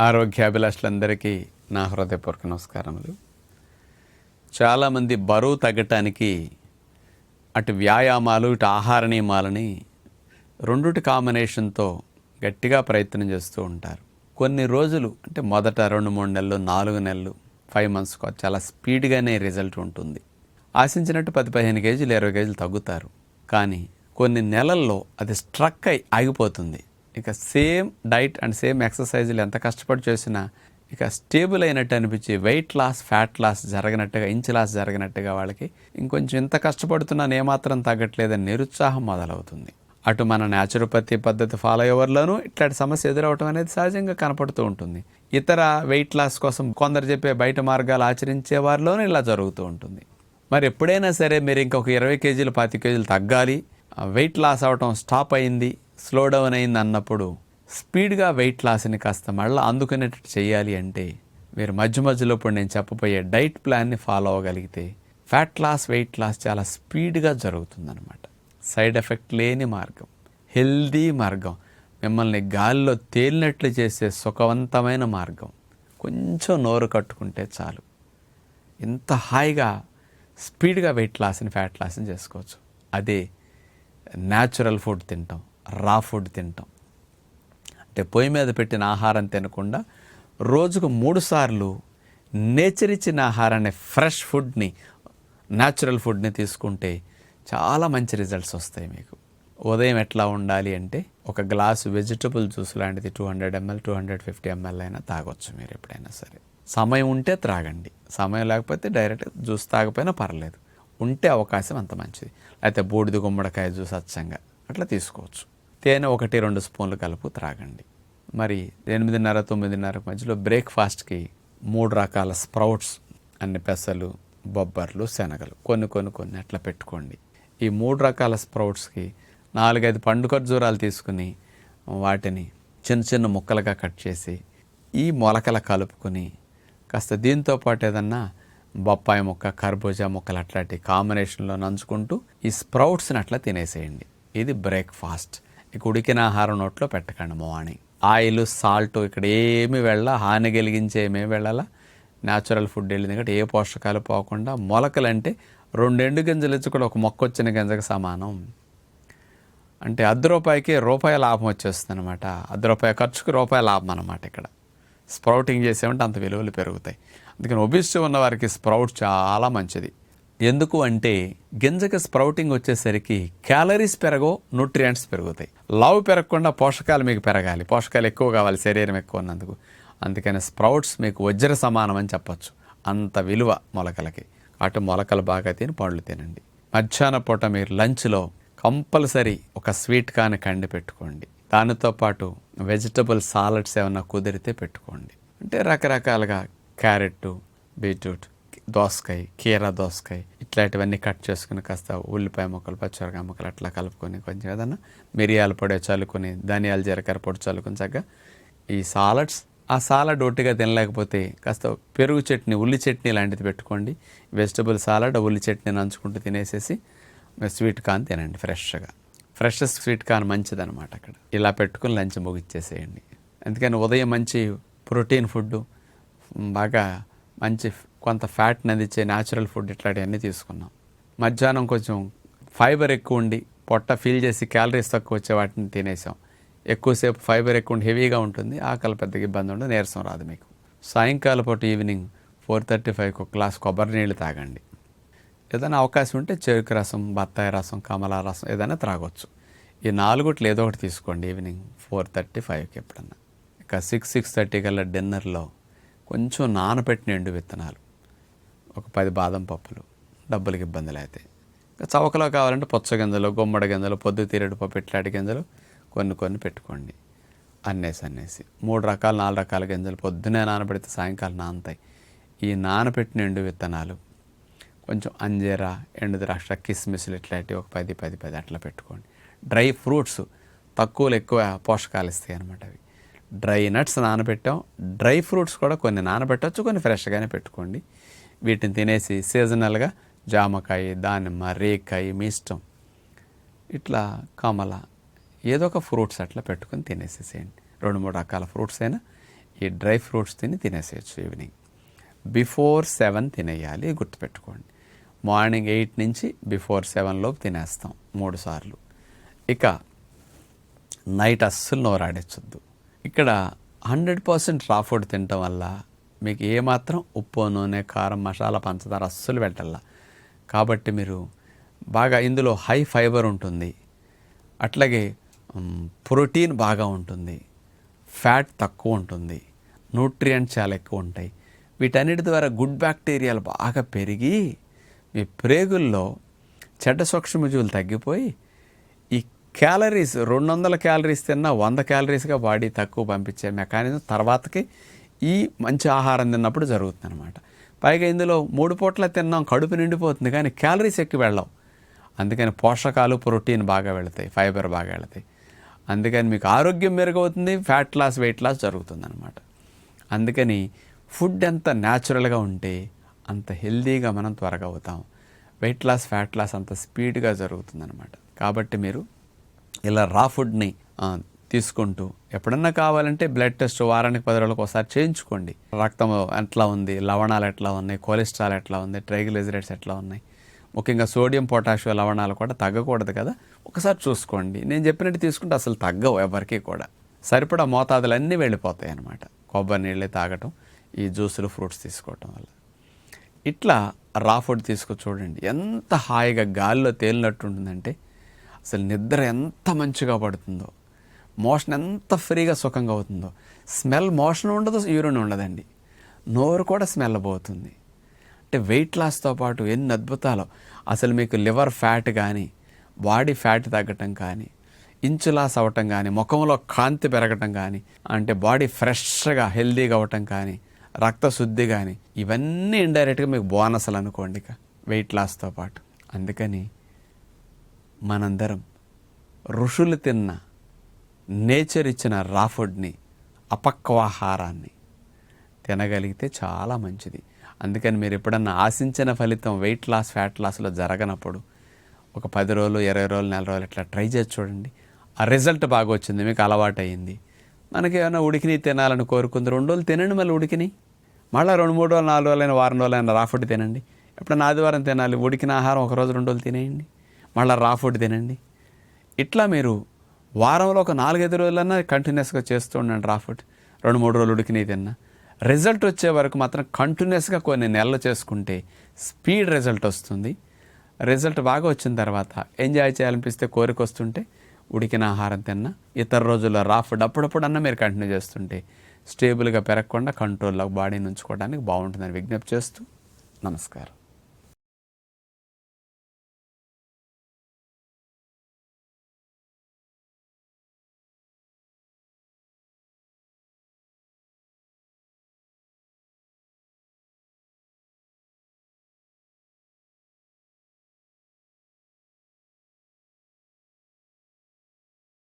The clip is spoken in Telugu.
ఆరోగ్యాభిలాషులందరికీ నా హృదయపూర్వక నమస్కారములు. చాలామంది బరువు తగ్గటానికి అటు వ్యాయామాలు ఇటు ఆహార నియమాలని రెండుటి కాంబినేషన్తో గట్టిగా ప్రయత్నం చేస్తూ ఉంటారు. కొన్ని రోజులు అంటే మొదట రెండు మూడు నెలలు నాలుగు నెలలు ఫైవ్ మంత్స్కి చాలా స్పీడ్గానే రిజల్ట్ ఉంటుంది. ఆశించినట్టు పది పదిహేను కేజీలు ఇరవై కేజీలు తగ్గుతారు. కానీ కొన్ని నెలల్లో అది స్ట్రక్ అయి ఆగిపోతుంది. ఇక సేమ్ డైట్ అండ్ సేమ్ ఎక్సర్సైజులు ఎంత కష్టపడి చేసినా ఇక స్టేబుల్ అయినట్టు అనిపించి వెయిట్ లాస్ ఫ్యాట్ లాస్ జరగనట్టుగా ఇంచ్ లాస్ జరగనట్టుగా వాళ్ళకి ఇంకొంచెం ఇంత కష్టపడుతున్నాను ఏమాత్రం తగ్గట్లేదని నిరుత్సాహం మొదలవుతుంది. అటు మన న్యాచురోపతి పద్ధతి ఫాలో అయ్యేవారిలోనూ ఇట్లాంటి సమస్య ఎదురవటం అనేది సహజంగా కనపడుతూ ఉంటుంది. ఇతర వెయిట్ లాస్ కోసం కొందరు చెప్పే బయట మార్గాలు ఆచరించే వారిలోనూ ఇలా జరుగుతూ ఉంటుంది. మరి ఎప్పుడైనా సరే మీరు ఇంకొక ఇరవై కేజీలు పాతి కేజీలు తగ్గాలి. ఆ వెయిట్ లాస్ అవటం స్టాప్ అయింది. స్లో డౌన్ అయింది అన్నప్పుడు స్పీడ్గా వెయిట్ లాస్ని కాస్త మళ్ళీ అందుకునేటట్టు చేయాలి అంటే మీరు మధ్య మధ్యలో ఇప్పుడు నేను చెప్పబోయే డైట్ ప్లాన్ని ఫాలో అవ్వగలిగితే ఫ్యాట్ లాస్ వెయిట్ లాస్ చాలా స్పీడ్గా జరుగుతుందన్నమాట. సైడ్ ఎఫెక్ట్ లేని మార్గం హెల్దీ మార్గం మిమ్మల్ని గాలిలో తేలినట్లు చేసే సుఖవంతమైన మార్గం. కొంచెం నోరు కట్టుకుంటే చాలు. ఇంత హాయిగా స్పీడ్గా వెయిట్ లాస్ని ఫ్యాట్ లాస్ని చేసుకోవచ్చు. అదే న్యాచురల్ ఫుడ్ తింటాం. రా ఫుడ్ తింటాం. అంటే పొయ్యి మీద పెట్టిన ఆహారం తినకుండా రోజుకు మూడు సార్లు నేచర్ ఇచ్చిన ఆహారాన్ని ఫ్రెష్ ఫుడ్ని న్యాచురల్ ఫుడ్ని తీసుకుంటే చాలా మంచి రిజల్ట్స్ వస్తాయి మీకు. ఉదయం ఎట్లా ఉండాలి అంటే ఒక గ్లాసు వెజిటబుల్ జ్యూస్ లాంటిది two hundred ML two hundred fifty ML అయినా తాగొచ్చు మీరు ఎప్పుడైనా సరే. సమయం ఉంటే త్రాగండి. సమయం లేకపోతే డైరెక్ట్ జ్యూస్ తాగపోయినా పర్లేదు. ఉంటే అవకాశం అంత మంచిది. లేకపోతే బూడిద గుమ్మడికాయ జ్యూస్ అచ్చంగా అట్లా తీసుకోవచ్చు. తేనె ఒకటి రెండు స్పూన్లు కలుపు త్రాగండి. మరి ఎనిమిదిన్నర తొమ్మిదిన్నర మధ్యలో బ్రేక్ఫాస్ట్కి మూడు రకాల స్ప్రౌట్స్ అన్ని పెసలు బొబ్బర్లు శనగలు కొన్ని కొన్ని కొన్ని అట్లా పెట్టుకోండి. ఈ మూడు రకాల స్ప్రౌట్స్కి నాలుగైదు పండు ఖర్జూరాలు తీసుకుని వాటిని చిన్న చిన్న ముక్కలుగా కట్ చేసి ఈ మొలకల కలుపుకొని కాస్త దీంతో పాటు ఏదన్నా బొప్పాయి ముక్క కర్బూజా ముక్కలు అట్లాంటి కాంబినేషన్లో నంచుకుంటూ ఈ స్ప్రౌట్స్ని అట్లా తినేసేయండి. ఇది బ్రేక్ఫాస్ట్. ఇక ఉడికిన ఆహారం నోట్లో పెట్టకండి మార్నింగ్ ఆయిల్ సాల్ట్ ఇక్కడ ఏమి వెళ్ళా హాని కలిగించే ఏమేమి వెళ్ళాలా? న్యాచురల్ ఫుడ్ వెళ్ళింది కాబట్టి ఏ పోషకాలు పోకుండా మొలకలు అంటే రెండు గింజలు ఇచ్చి కూడా ఒక మొక్క వచ్చిన గింజకు సమానం. అంటే అర్ధ రూపాయికి రూపాయి లాభం వచ్చేస్తుంది అనమాట అర్ధ రూపాయి ఖర్చుకి రూపాయి లాభం అనమాట ఇక్కడ. స్ప్రౌటింగ్ చేసామంటే అంత విలువలు పెరుగుతాయి. అందుకని ఒబిసిటీ ఉన్న వారికి స్ప్రౌట్ చాలా మంచిది. ఎందుకు అంటే గింజకి స్ప్రౌటింగ్ వచ్చేసరికి క్యాలరీస్ పెరగవు న్యూట్రియంట్స్ పెరుగుతాయి. లావు పెరగకుండా పోషకాలు మీకు పెరగాలి. పోషకాలు ఎక్కువ కావాలి శరీరం ఎక్కువ ఉన్నందుకు. అందుకని స్ప్రౌట్స్ మీకు వజ్ర సమానం అని చెప్పచ్చు. అంత విలువ మొలకలకి. అటు మొలకలు బాగా తిని పండ్లు తినండి. మధ్యాహ్న పూట మీరు లంచ్లో కంపల్సరీ ఒక స్వీట్ కానీ కండి పెట్టుకోండి. దానితో పాటు వెజిటబుల్ సాలడ్స్ ఏమైనా కుదిరితే పెట్టుకోండి. అంటే రకరకాలుగా క్యారెట్ బీట్రూట్ దోసకాయ కీర దోసకాయ ఇట్లాంటివన్నీ కట్ చేసుకుని కాస్త ఉల్లిపాయ ముక్కలు పచ్చిమిరకాయ ముక్కలు అట్లా కలుపుకొని కొంచెం ఏదన్నా మిరియాల పొడి చల్లుకొని ధనియాల జీలకర్ర పొడి చల్లుకొని చక్కగా ఈ సాలడ్స్. ఆ సాలడ్ ఒట్టిగా తినలేకపోతే కాస్త పెరుగు చట్నీ ఉల్లి చట్నీ లాంటిది పెట్టుకోండి. వెజిటబుల్ సాలడ్ ఉల్లి చట్నీ నంచుకుంటూ తినేసేసి స్వీట్ కార్న్ తినండి ఫ్రెష్గా. ఫ్రెష్ స్వీట్ కార్న్ మంచిదనమాట అక్కడ. ఇలా పెట్టుకుని లంచ్ ముగిచ్చేసేయండి. అందుకని ఉదయం మంచి ప్రోటీన్ ఫుడ్ బాగా మంచి కొంత ఫ్యాట్ని అందించే న్యాచురల్ ఫుడ్ ఇట్లాంటివన్నీ తీసుకున్నాం. మధ్యాహ్నం కొంచెం ఫైబర్ ఎక్కువ ఉండి పొట్ట ఫీల్ చేసి క్యాలరీస్ తక్కువ వచ్చే వాటిని తినేసాం. ఎక్కువసేపు ఫైబర్ ఎక్కువ ఉండి హెవీగా ఉంటుంది. ఆకలి పెద్దగా ఇబ్బంది ఉండదు. నీరసం రాదు మీకు. సాయంకాలం పూట ఈవినింగ్ ఫోర్ థర్టీ ఫైవ్కి ఒక గ్లాస్ కొబ్బరి నీళ్ళు తాగండి. ఏదైనా అవకాశం ఉంటే చెరుకు రసం బత్తాయి రసం కమలా రసం ఏదైనా త్రాగొచ్చు. ఈ నాలుగుట్లు ఏదో ఒకటి తీసుకోండి ఈవినింగ్ ఫోర్ థర్టీ ఫైవ్కి ఎప్పుడన్నా. ఇక సిక్స్ సిక్స్ థర్టీ కల్లా డిన్నర్లో కొంచెం నానబెట్టిన ఎండు విత్తనాలు. ఒక పది బాదం పప్పులు డబ్బులకి ఇబ్బందులు అయితే. ఇంకా చవకలో కావాలంటే పొచ్చ గింజలు గుమ్మడి గింజలు పొద్దు తీరేడు పప్పు ఇట్లాంటి గింజలు కొన్ని కొన్ని పెట్టుకోండి. అన్నేసి అన్నేసి. మూడు రకాలు నాలుగు రకాల గింజలు పొద్దునే నానబెడితే సాయంకాలం నానతాయి. ఈ నానబెట్టిన ఎండు విత్తనాలు కొంచెం అంజీరా ఎండు ద్రాక్ష కిస్మిస్లు ఇట్లాంటివి ఒక పది పది పది అట్లా పెట్టుకోండి. డ్రై ఫ్రూట్స్ తక్కువలో ఎక్కువ పోషకాలు ఇస్తాయి అనమాట అవి. డ్రై నట్స్ నానబెట్టాం. డ్రై ఫ్రూట్స్ కూడా కొన్ని నానబెట్టవచ్చు కొన్ని ఫ్రెష్గానే పెట్టుకోండి. వీటిని తినేసి సీజనల్గా జామకాయ దానిమ్మ రేకాయ మీ ఇష్టం. ఇట్లా కమల ఏదో ఒక ఫ్రూట్స్ అట్లా పెట్టుకొని తినేసేసేయండి. రెండు మూడు రకాల ఫ్రూట్స్ అయినా ఈ డ్రై ఫ్రూట్స్ తిని తినేసేయచ్చు ఈవినింగ్ బిఫోర్ సెవెన్ తినేయాలి గుర్తుపెట్టుకోండి. మార్నింగ్ ఎయిట్ నుంచి బిఫోర్ సెవెన్లోపు తినేస్తాం మూడు సార్లు. ఇక నైట్ అస్సలు నోరాడించొద్దు ఇక్కడ హండ్రెడ్ పర్సెంట్ రా ఫుడ్ తినటం వల్ల మీకు ఏమాత్రం ఉప్పు నూనె కారం మసాలా పంచదార అస్సలు పెట్టాల కాబట్టి మీరు బాగా ఇందులో హై ఫైబర్ ఉంటుంది. అట్లాగే ప్రోటీన్ బాగా ఉంటుంది. ఫ్యాట్ తక్కువ ఉంటుంది. న్యూట్రియంట్ చాలా ఎక్కువ ఉంటాయి. వీటన్నిటి ద్వారా గుడ్ బ్యాక్టీరియాలు బాగా పెరిగి మీ ప్రేగుల్లో చెడ్డ సూక్ష్మజీవులు తగ్గిపోయి ఈ క్యాలరీస్ రెండు వందల క్యాలరీస్ తిన్నా వంద క్యాలరీస్గా బాడీ తక్కువ పంపించే మెకానిజం తర్వాతకి ఈ మంచి ఆహారం తిన్నప్పుడు జరుగుతుంది అనమాట పైగా ఇందులో మూడు పూట్ల తిన్నాం కడుపు నిండిపోతుంది కానీ క్యాలరీస్ ఎక్కువ వెళ్ళవు. అందుకని పోషకాలు ప్రోటీన్ బాగా వెళతాయి ఫైబర్ బాగా వెళతాయి. అందుకని మీకు ఆరోగ్యం మెరుగవుతుంది ఫ్యాట్ లాస్ వెయిట్ లాస్ జరుగుతుంది అనమాట అందుకని ఫుడ్ ఎంత న్యాచురల్గా ఉంటే అంత హెల్దీగా మనం త్వరగా అవుతాం. వెయిట్ లాస్ ఫ్యాట్ లాస్ అంత స్పీడ్గా జరుగుతుందన్నమాట. కాబట్టి మీరు ఇలా రా ఫుడ్ని తీసుకుంటూ ఎప్పుడన్నా కావాలంటే బ్లడ్ టెస్ట్ వారానికి పది రోజులకు ఒకసారి చేయించుకోండి. రక్తం ఎట్లా ఉంది? లవణాలు ఎట్లా ఉన్నాయి? కొలెస్ట్రాల్ ఎట్లా ఉంది? ట్రైగ్లిజరైడ్స్ ఎట్లా ఉన్నాయి? ముఖ్యంగా సోడియం పొటాషియం లవణాలు కూడా తగ్గకూడదు కదా? ఒకసారి చూసుకోండి. నేను చెప్పినట్టు తీసుకుంటే అసలు తగ్గవు ఎవరికి కూడా. సరిపడా మోతాదులు అన్నీ వెళ్ళిపోతాయి అన్నమాట. కొబ్బరి నీళ్ళే తాగటం ఈ జ్యూసులు ఫ్రూట్స్ తీసుకోవటం వల్ల. ఇట్లా రా ఫుడ్ తీసుకు చూడండి. ఎంత హాయిగా గాలిలో తేలినట్టు ఉంటుందంటే అసలు నిద్ర ఎంత మంచిగా పడుతుందో. మోషన్ ఎంత ఫ్రీగా సుఖంగా అవుతుందో. స్మెల్ మోషన్ ఉండదు యూరిన్ ఉండదండి. నోరు కూడా స్మెల్ పోతుంది. అంటే వెయిట్ లాస్తో పాటు ఎన్ని అద్భుతాలు. అసలు మీకు లివర్ ఫ్యాట్ కానీ బాడీ ఫ్యాట్ తగ్గటం కానీ ఇంచు లాస్ అవ్వటం కానీ ముఖంలో కాంతి పెరగటం కానీ అంటే బాడీ ఫ్రెష్గా హెల్దీగా అవ్వటం కానీ రక్త శుద్ధి కానీ ఇవన్నీ ఇండైరెక్ట్గా మీకు బోనస్లు అనుకోండి ఇక వెయిట్ లాస్తో పాటు. అందుకని మనందరం ఋషులు తిన్న నేచర్ ఇచ్చిన రా ఫుడ్ని అపక్వాహారాన్ని తినగలిగితే చాలా మంచిది. అందుకని మీరు ఎప్పుడన్నా ఆశించిన ఫలితం వెయిట్ లాస్ ఫ్యాట్ లాస్లో జరగనప్పుడు ఒక పది రోజులు ఇరవై రోజులు నెల రోజులు ఇట్లా ట్రై చేసి చూడండి. ఆ రిజల్ట్ బాగా వచ్చింది మీకు అలవాటు అయింది మనకి ఏమైనా ఉడికిని తినాలని కోరుకుంది రెండు రోజులు తినండి మళ్ళీ ఉడికిని. మళ్ళీ రెండు మూడు రోజులు నాలుగు రోజులైన వారం రోజులైన రా ఫుడ్ తినండి. ఎప్పుడన్నా ఆదివారం తినాలి ఉడికిన ఆహారం ఒక రోజు రెండు రోజులు తినేయండి. మళ్ళీ రా ఫుడ్ తినండి. ఇట్లా మీరు వారంలో ఒక నాలుగైదు రోజులన్నా కంటిన్యూస్గా చేస్తూ ఉండండి రాఫుడ్ రెండు మూడు రోజులు ఉడికినవి తిన్నా. రిజల్ట్ వచ్చే వరకు మాత్రం కంటిన్యూస్గా కొన్ని నెలలు చేసుకుంటే స్పీడ్ రిజల్ట్ వస్తుంది. రిజల్ట్ బాగా వచ్చిన తర్వాత ఎంజాయ్ చేయాలనిపిస్తే కోరిక వస్తుంటే ఉడికిన ఆహారం తిన్నా. ఇతర రోజుల్లో రాఫుడ్ అప్పుడప్పుడన్నా మీరు కంటిన్యూ చేస్తుంటే స్టేబుల్గా పెరగకుండా కంట్రోల్లో బాడీని ఉంచుకోవడానికి బాగుంటుందని విజ్ఞప్తి చేస్తూ నమస్కారం.